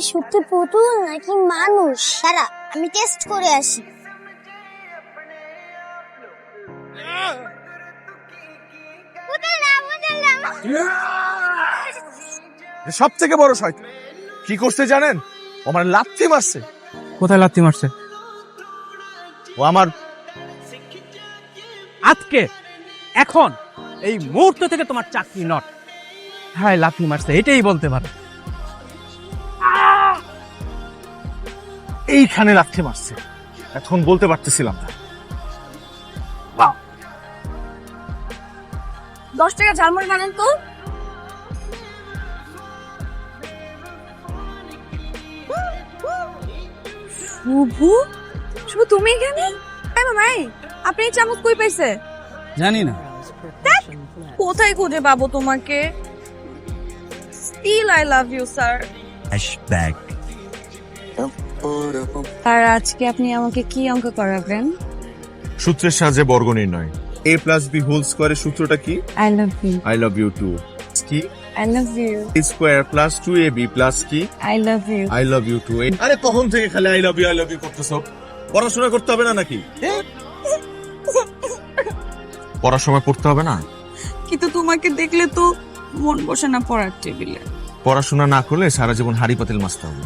কি সত্যি পুতুল নাকি মানুষ? সারা আমি টেস্ট করে আসি। সব থেকে বড় শয়তান। কি করছে জানেন? ও আমার লাথি মারছে। কোথায় লাথি মারছে? ও আমার আজকে এখন এই মুহূর্ত থেকে তোমার চাকরি নট। হ্যাঁ লাথি মারছে এটাই বলতে পারো। এইখানে লাথি মারছে। এখন বলতে পারতেছিলাম না। দশ টাকা ঝালমুড়ি বানান তো। শুভু শুভু তুমি এখানে? এই মামাই আপনি এই চামচ কই পাইছে? জানি না। কোথায় খুঁজে পাবো তোমাকে? Still I love you sir আর আজকে আপনি আমাকে কি অঙ্ক করাবেন? সূত্রের সাহায্যে বর্গ নির্ণয়। এ প্লাস বি হোল স্কোয়ারের সূত্রটা কি? I love you I love you too কি? I love you square plus two A B plus কি? I love you I love you too আরে কখন থেকে খালি I love you I love you করতেছ? পড়াশোনা করতে হবে না নাকি? পড়ার সময় পড়তে হবে না? কিন্তু তোমাকে দেখলে তো মন বসে না পড়ার টেবিলে। পড়াশোনা না করলে সারা জীবন হাড়ি পাতিল মাছতে হবে।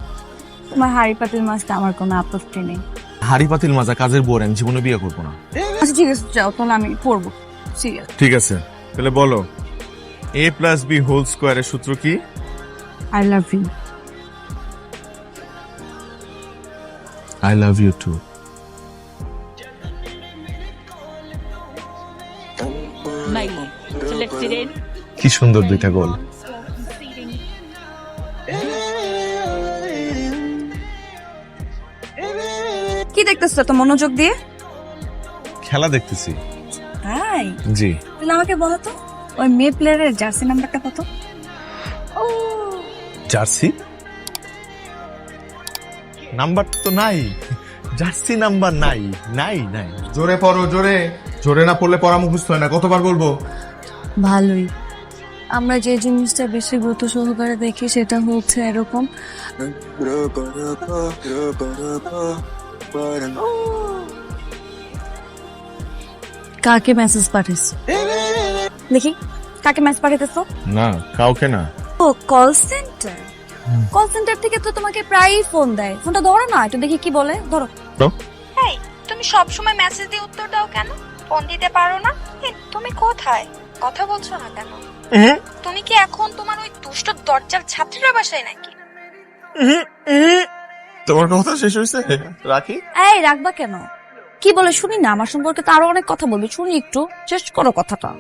তোমার হাড়ি পাতিল মাছটা আমার কোনো আপত্তি নেই। হাড়ি পাতিল মাজা কাজের বোর আমি জীবনে বিয়ে করব না। আচ্ছা ঠিক আছে যাও তাহলে আমি পড়ব ঠিক আছে। তাহলে বলো এ প্লাস বি হোল স্কোয়ারের সূত্র কি? I love you I love you too কি সুন্দর দুইটা গোল। কি তো মনোযোগ দিয়ে? খেলা দেখতেছি। তাই? জি। তাহলে আমাকে বলো তো ওই মেয়ে প্লেয়ারের জার্সি নাম্বারটা কত? জার্সি? নাম্বার তো নাই। জার্সি নাম্বার নাই নাই নাই। জোরে পড়ো জোরে। জোরে না পড়লে পড়া মুখস্থ হয় না কতবার বলব? ভালোই। আমরা যে জিনিসটা বেশি গুরুত্ব সহকারে দেখি সেটা হচ্ছে এরকম। কাকে মেসেজ পাঠিয়েছ দেখি কাকে মেসেজ পাঠাতেছো না কাউকে না। ও কল সেন্টার কল সেন্টার থেকে তো তোমাকে প্রায়ই ফোন দেয়। ফোনটা ধরো না একটু দেখি কি বলে। ধরো। তো? এই তুমি সব সময় মেসেজ দিয়ে উত্তর দাও কেন? ফোন দিতে পারো না? তুমি কোথায়? কথা বলছো না কেন? তুমি কি এখন তোমার ওই দুষ্ট দরজার ছাত্রীরা বাসায় নাকি? তোমার কথা শেষ হয়েছে? রাখি? এই রাখবা কেন? কি বলে শুনি না? আমার সম্পর্কে তো আরও অনেক কথা বলবে। শুনি একটু। শেষ করো কথাটা।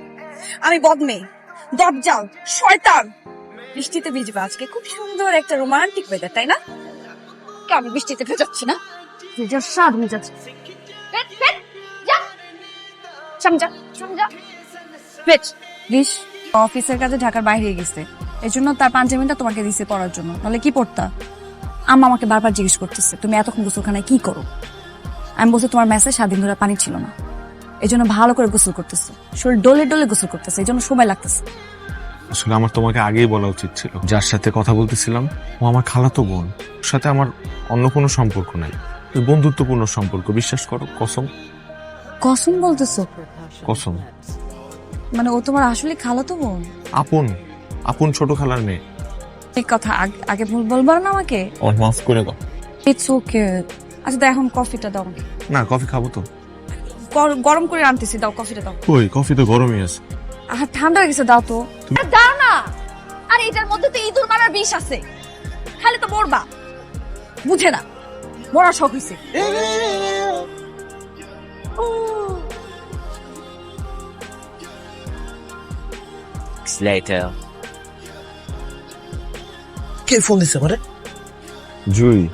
আমি বদমে দরজাল শয়তান! বৃষ্টিতে ভিজবে আজকে। খুব সুন্দর একটা রোমান্টিক ওয়েদার তাই না? আমি বৃষ্টিতে ভেজাচ্ছি না? ভেজার স্বাদ ভেজাচ্ছি। অফিসের কাছে ঢাকার বাইরে গেছে। এই জন্য তার পাঞ্জাবিটা তোমাকে দিছে পড়ার জন্য। নাহলে কি পড়তা? আম্মা আমাকে বারবার জিজ্ঞেস করতেছে তুমি এতক্ষণ গোসলখানায় কি করো? আমি বলছি তোমার মেসে সাত দিন ধরে পানি ছিল না। এই জন্য ভালো করে গোসল করতেছে। শরীর ডলে ডলে গোসল করতেছে এই জন্য সময় লাগতেছে। আসলে আমার তোমাকে আগেই বলা উচিত ছিল। যার সাথে কথা বলতেছিলাম ও আমার খালাতো বোন। ওর সাথে আমার অন্য কোনো সম্পর্ক নাই। বন্ধুত্বপূর্ণ সম্পর্ক বিশ্বাস করো কসম। কসম বলতেছো? কসম। মানে ও তোমার আসলে খালো তো বোন? আপন আপন ছোট খালার মেয়ে। এই কথা আগ- আগে ভুল বলব না আমাকে? আমার মাফ করে দাও। ইটস ওকে আচ্ছা দাও এখন কফিটা দাও না কফি খাব তো। গরম করে আনতেছি দাও কফিটা দাও। ওই কফি তো গরমই আছে। আর ঠান্ডা হয়ে গেছে দাও তো। দাও না! আর এটার মধ্যে তো ইঁদুর মারার বিষ আছে। খালি তো মরবা। বুঝে না। মরা শখ হইছে। Later. কে ফোন দিছে আমারে? জুই।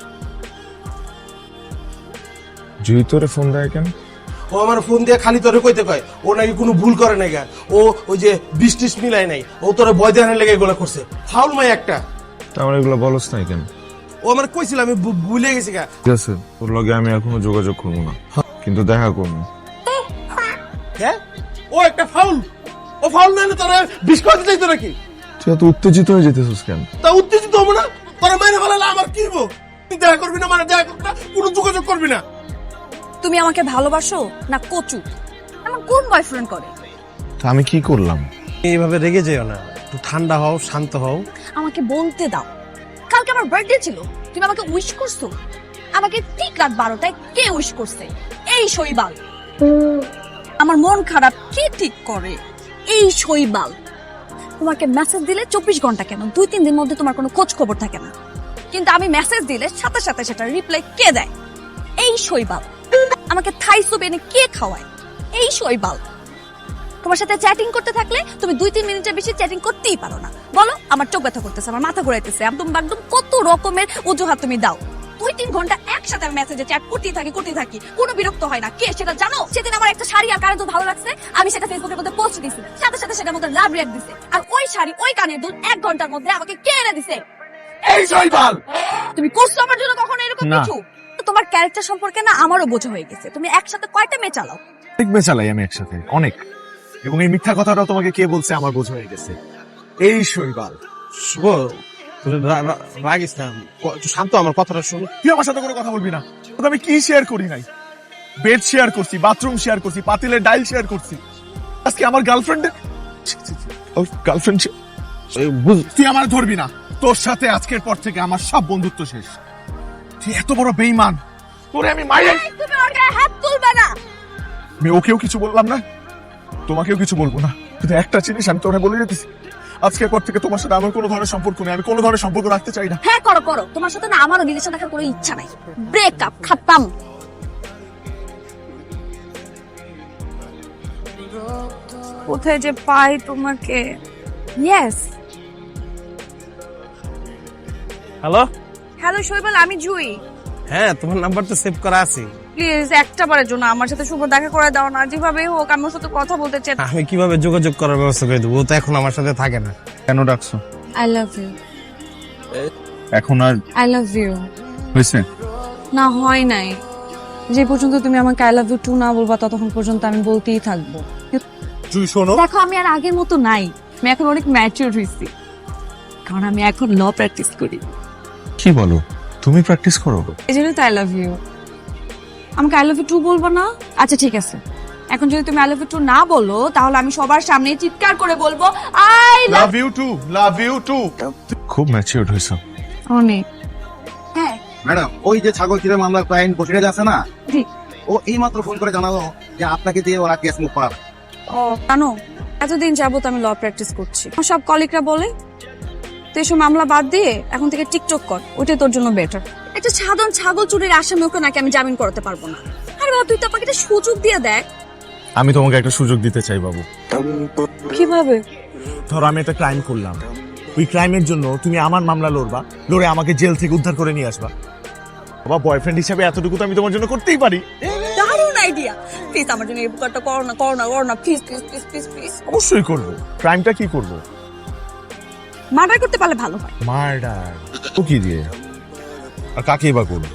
জুই তোরে ফোন দেয় কেন? ও আমার ফোন দিয়ে খালি তোরে কইতে কয় ও নাকি কোনো ভুল করে নাই গা। ও ওই যে টিস মিলাই নাই ও তোরে দেখানোর লেগে এগুলো করছে। ফাউল মাই একটা। তা আমার এগুলো বলস নাই কেন? ও আমার কইছিল আমি ভু- ভুলে গেছি গা। ঠিক আছে ওর লগে আমি এখনও যোগাযোগ করব না। কিন্তু দেখা করব। হ্যাঁ? ও একটা ফাউল। ও ফাউল না তোরা বিষ খাওয়াতে চাইতো নাকি? তুই এত উত্তেজিত হয়ে যেতেছিস কেন? তা উত্তেজিত হব না? তোরা মেরে ফেলালে আমার কি হইবো? তুই দেখা করবি না মানে দেখা করবি না কোনো যোগাযোগ করবি না। তুমি আমাকে ভালোবাসো না কচু? আমার কোন বয়ফ্রেন্ড করে? তো আমি কি করলাম? এইভাবে রেগে যেও না। একটু ঠান্ডা হও শান্ত হও। আমাকে বলতে দাও। কালকে আমার বার্থডে ছিল। তুমি আমাকে উইশ করছ? আমাকে ঠিক রাত বারোটায় কে উইশ করছে? এই শৈবাল। আমার মন খারাপ কে ঠিক করে? এই শৈবাল। তোমাকে মেসেজ দিলে চব্বিশ ঘণ্টা কেন? দুই, তিন দিন মধ্যে তোমার কোনো খোঁজ খবর থাকে না। কিন্তু আমি মেসেজ দিলে সাথে সাথে সেটা রিপ্লাই কে দেয়? এই শৈবাল। আমাকে থাই সুপ এনে কে খাওয়ায়? এই শৈবাল। তোমার সাথে চ্যাটিং করতে থাকলে তুমি দুই, তিন মিনিটের বেশি চ্যাটিং করতেই পারো না। বলো, আমার চোখ ব্যথা করতেছে, আমার মাথা ঘুরাইতেছে, একদম একদম কত রকমের অজুহাত তুমি দাও। দুই তিন ঘণ্টা একসাথে আমি মেসেজে চ্যাট করতেই থাকি করতেই থাকি। কোনো বিরক্ত হয় না। কে সেটা জানো? সেদিন আমার একটা শাড়ি আর কানে দুল ভালো লাগছে আমি সেটা ফেসবুকের মধ্যে পোস্ট দিছি। সাথে সাথে সেটার মধ্যে লাভ রিয়াক্ট দিছে। আর ওই শাড়ি ওই কানের দুল এক ঘণ্টার মধ্যে আমাকে কে এনে দিছে? এই শৈবাল তুমি করছ আমার জন্য কখনো এরকম কিছু? তোমার ক্যারেক্টার সম্পর্কে না আমারও বোঝা হয়ে গেছে। তুমি একসাথে কয়টা মেয়ে চালাও? অনেক বেচালাই আমি একসাথে অনেক। এবং এই মিথ্যা কথাটাও তোমাকে কে বলছে আমার বোঝা হয়ে গেছে। এই শৈবাল শুভ রাগিস না একটু শান্ত আমার কথাটা শুন। তুই আমার সাথে করে কথা বলবি না। তোকে আমি কি শেয়ার করি নাই? বেড শেয়ার করছি বাথরুম শেয়ার করছি পাতিলের ডাইল শেয়ার করছি। আজকে আমার গার্লফ্রেন্ডের গার্লফ্রেন্ড তুই আমার ধরবি না। তোর সাথে আজকের পর থেকে আমার সব বন্ধুত্ব শেষ। তুই এত বড় বেইমান তোরে আমি মাইরে তুমি ওর গায়ে হাত তুলবে না। আমি ওকেও কিছু বললাম না। তোমাকেও কিছু বলব না। কিন্তু একটা জিনিস আমি তোরা বলে যেতেছি আজকের পর থেকে তোমার সাথে আমার কোনো ধরনের সম্পর্ক নেই। আমি কোনো ধরনের সম্পর্ক রাখতে চাই না। হ্যাঁ করো করো। তোমার সাথে না আমারও রিলেশন দেখার কোনো ইচ্ছা নাই। ব্রেকআপ খাতাম। কোথায় যে পাই তোমাকে? ইয়েস হ্যালো হ্যালো শৈবাল আমি জুই। হ্যাঁ তোমার নাম্বার তো সেভ করা আছে। প্লিজ একটা বারের জন্য আমার সাথে শুভ দেখা করে দাও না যেভাবে হোক আমার সাথে কথা বলতে চাই। আমি কীভাবে যোগাযোগ করার ব্যবস্থা করে দেবো? ও তো এখন আমার সাথে থাকে না। কেন ডাকছো? আই লাভ ইউ এখন আর আই লাভ ইউ হয়েছে? না হয় নাই। যে পর্যন্ত তুমি আমাকে আই লাভ ইউ টু না বলবা ততক্ষণ পর্যন্ত আমি বলতেই থাকব। তুই শোনো। দেখো আমি আর আগের মতো নাই। আমি এখন অনেক ম্যাচিওর হয়েছি। কারণ আমি এখন ল প্র্যাকটিস করি। কি বলো? তুমি প্র্যাকটিস করো। এই জন্য তো আই লাভ ইউ আমাকে আই লাভ ইউ টু বলব না? আচ্ছা ঠিক আছে। এখন যদি তুমি আই লাভ ইউ টু না বলো তাহলে আমি সবার সামনে চিৎকার করে বলব I love love you too love you too খুব ম্যাচিউরড হয়েছো। অনেক। হ্যাঁ। ম্যাডাম ওই যে ছাগল চিরে মামলার ক্লায়েন্ট বসিরাজ আছে না? জি। ও এই মাত্র ফোন করে জানালো যে আপনাকে দিয়ে ওরা কেস মুখ পার ও জানো এতদিন যাবত আমি ল প্র্যাকটিস করছি। আমার সব কলিগরা বলে তুই এসব মামলা বাদ দিয়ে এখন থেকে টিকটক কর ওটাই তোর জন্য বেটার একটা সাধারণ ছাগল চুরির আসামি ওকে নাকি আমি জামিন করাতে পারব না? আরে বাবা তুই তো আমাকে একটা সুযোগ দিয়ে দেখ। আমি তোমাকে একটা সুযোগ দিতে চাই বাবু। কীভাবে? ধরো আমি একটা ক্রাইম করলাম। ওই ক্রাইমের জন্য তুমি আমার মামলা লড়বা লড়ে আমাকে জেল থেকে উদ্ধার করে নিয়ে আসবা। বাবা বয়ফ্রেন্ড হিসাবে এতটুকু তো আমি তোমার জন্য করতেই পারি। দারুণ আইডিয়া প্লিজ আমার জন্য এই উপকারটা করো না করো না করো না। Please please please please please অবশ্যই করব। ক্রাইমটা কি করব? মার্ডার করতে পারলে ভালো হয়। মার্ডার ও কি দিয়ে? আর কাকেই বা করব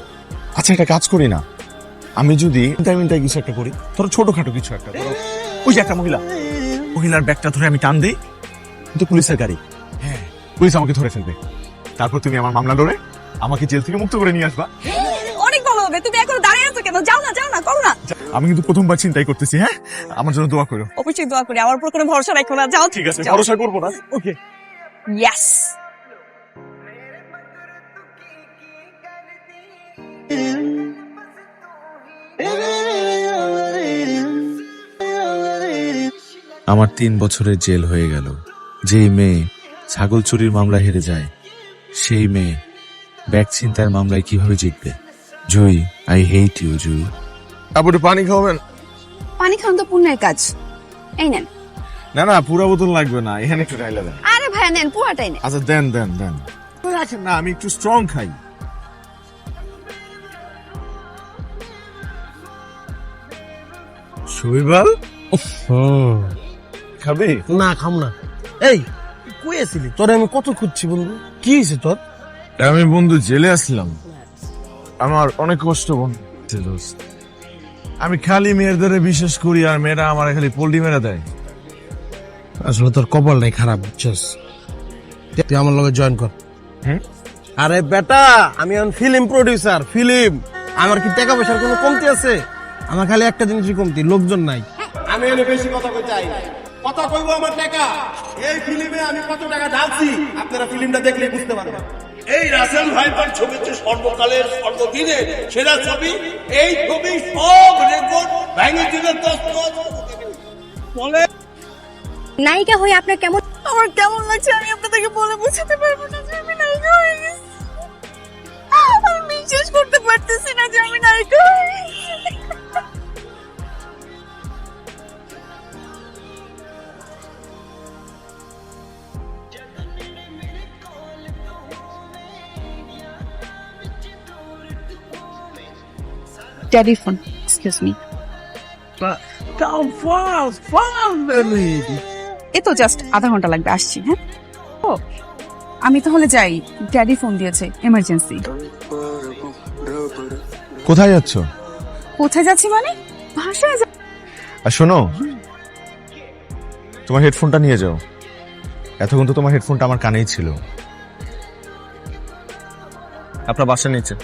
আচ্ছা একটা কাজ করি না। আমি যদি ইন্টার মিন্টার কিছু একটা করি ধরো ছোটখাটো কিছু একটা ধরো ওই যে একটা মহিলা মহিলার ব্যাগটা ধরে আমি টান দিই কিন্তু পুলিশের গাড়ি। হ্যাঁ পুলিশ আমাকে ধরে ফেলবে। তারপর তুমি আমার মামলা লড়ে আমাকে জেল থেকে মুক্ত করে নিয়ে আসবা। অনেক ভালো হবে। তুমি এখন দাঁড়িয়ে আছো কেন? যাও না যাও না করো না। আমি কিন্তু প্রথমবার চিন্তাই করতেছি হ্যাঁ? আমার জন্য দোয়া করো। অবশ্যই দোয়া করি। আমার উপর কোনো ভরসা রাখো না। যাও। ঠিক আছে ভরসা করব না। ওকে ইয়েস আমার তিন বছরের জেল হয়ে গেল। যেই মেয়ে ছাগল চুরির মামলা হেরে যায় সেই মেয়ে ব্যাগ ছিনতাইয়ের মামলায় কীভাবে জিতবে? Jui I hate you Jui. আপু একটু পানি খাওয়াবেন পানি খাওয়ান তো পুণ্যের কাজ। এই নেন। না না পুরা বোতল লাগবে না এখানে একটু ঢাইলা দেন। আরে ভাই নেন পুরাটাই নেন। আচ্ছা দেন দেন দেন। রাখেন না আমি একটু স্ট্রং খাই। শৈবাল খাবে? না খাম না। এই কই আছিলি তোরে আমি কত খুঁজছি বন্ধু? কি হয়েছে তোর? আমি বন্ধু জেলে আসলাম। আমার অনেক কষ্ট বন্ধু। দোস্ত। আমি খালি মেয়ের মেয়েদের বিশ্বাস করি আর মেয়েরা আমার খালি পোল্ট্রি মেরা দেয়। আসলে তোর কপাল নাই খারাপ বুঝছস? তুই আমার লগে জয়েন কর? আরে বেটা আমি এখন ফিল্ম প্রডিউসার ফিল্ম আমার কি টাকা পয়সার কোনো কমতি আছে? আমার খালি একটা জিনিসই কমতি লোকজন নাই। আমি বেশি কথা কই চাই। কথা কইবো আমার টাকা এই ফিল্মে আমি কত টাকা ঢালছি? আপনারা ফিল্মটা দেখলে বুঝতে পারবেন। এই রাসেল ভাইপার ছবি হচ্ছে সর্বকালের সর্বদিনের সেরা ছবি এই ছবি সব রেকর্ড ভেঙে দিলে বলে নায়িকা হয়ে আপনার কেমন আমার কেমন লাগছে আমি আপনাদেরকে বলে বোঝাতে পারব না যে আমি নায়িকা হয়ে গেছি। আমি বিশ্বাস করতে পারতেছি না যে আমি নায়িকা হয়ে টেলিফোন এক্সকিউজ মি এ তো জাস্ট আধা ঘণ্টা লাগবে আসছি হ্যাঁ? ও আমি তাহলে যাই। ড্যাডি ফোন দিয়েছে এমার্জেন্সি কোথায় যাচ্ছ? কোথায় যাচ্ছি মানে? ভাষায় যা- আর শোনো তোমার হেডফোনটা নিয়ে যাও। এতক্ষণ তো তোমার হেডফোনটা আমার কানেই ছিল। আপনার বাসা নিচে।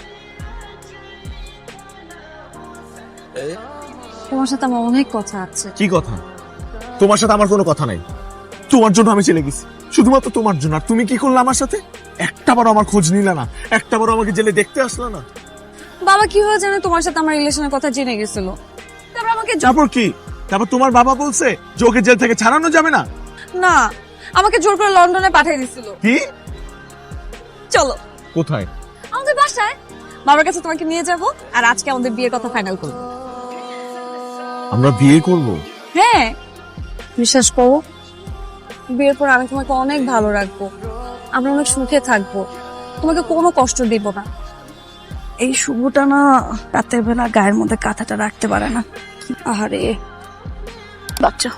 তোমার সাথে আমার অনেক কথা আছে। কি কথা? তোমার সাথে আমার কোনো কথা নাই। তোমার জন্য আমি চলে গেছি। শুধুমাত্র তোমার জন্য। আর তুমি কি করলে আমার সাথে? একটা বারও আমার খোঁজ নিলে না। একটা বারও আমাকে জেলে দেখতে আসলো না। বাবা কীভাবে জানে? তোমার সাথে আমার রিলেশনের কথা জেনে গেছিল। তারপর আমাকে তারপর কি? তারপর তোমার বাবা বলছে যে ওকে জেল থেকে ছাড়ানো যাবে না? না আমাকে জোর করে লন্ডনে পাঠিয়ে দিছিল। কি? চলো। কোথায়? আমাদের বাসায়। বাবার কাছে তোমাকে নিয়ে যাব আর আজকে আমাদের বিয়ের কথা ফাইনাল করব। আমরা বিয়ে করব। হ্যাঁ। বিশ্বাস করো বিয়ের পর আমি তোমাকে অনেক ভালো রাখব আমরা অনেক সুখে থাকব তোমাকে কোনো কষ্ট দিব না। এই শুভটা না রাতের বেলা গায়ের মধ্যে কাঁথাটা রাখতে পারে না। আহারে বাচ্চা।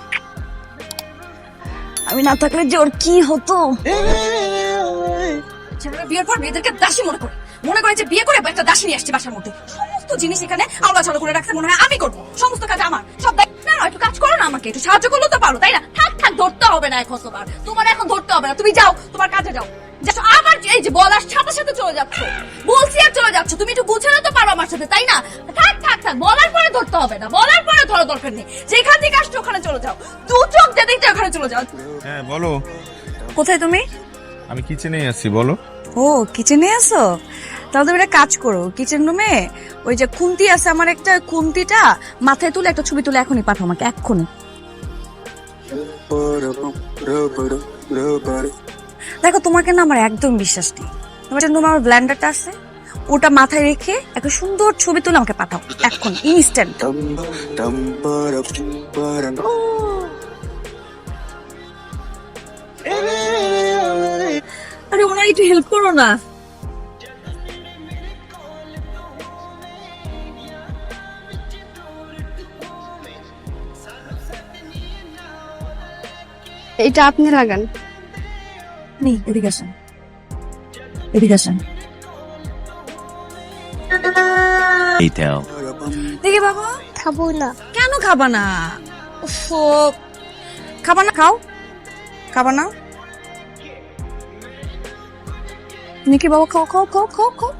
আমি না থাকলে যে ওর কি হতো? বিয়ের পর মেয়েদেরকে দাসী মনে করে। মনে করে যে বিয়ে করে একটা দাসী নিয়ে আসছে বাসার মধ্যে। জিনিস এখানে আলাদা চালু করে রাখতে মনে হয় আমি করব। সমস্ত কাজ আমার। সব না একটু কাজ করো না আমাকে একটু সাহায্য করলেও তো পারো তাই না? থাক থাক ধরতে হবে না এখন তোমার। তোমার এখন ধরতে হবে না তুমি যাও তোমার কাজে যাও। এই যে বলার সাথে সাথে চলে যাচ্ছ। বলছি আর চলে যাচ্ছ তুমি একটু গুছানো তো পারো আমার সাথে তাই না? থাক থাক থাক বলার পরে ধরতে হবে না বলার পরে ধরা দরকার নেই। যেখান থেকে আসছো ওখানে চলে যাও। দু চোখ যে দেখতে ওখানে চলে যাও। হ্যাঁ বলো। কোথায় তুমি? আমি কিচেনেই আছি বলো। ও কিচেনে আছো? তাহলে তুমি একটা কাজ করো কিচেন রুমে ওই যে খুন্তি আছে আমার একটা খুন্তিটা মাথায় তুলে একটা ছবি তুলে এখনই পাঠাও আমাকে, এক্ষুনি। দেখো, তোমাকে না আমার একদম বিশ্বাস নেই। তোমার জন্য আমার ব্ল্যান্ডারটা আছে, ওটা মাথায় রেখে একটা সুন্দর ছবি তুলে আমাকে পাঠাও এখন ইনস্ট্যান্ট আরে ওনার একটু হেল্প করো না। এটা আপনি লাগান। নেই এদিকে আসেন। এদিকে আসেন। Detail. দেখি বাবা। খাব না। কেন খাবা না? উফ, খাবা না খাও। খাবা না? নিকি বাবা খাও খাও খাও খাও খাও।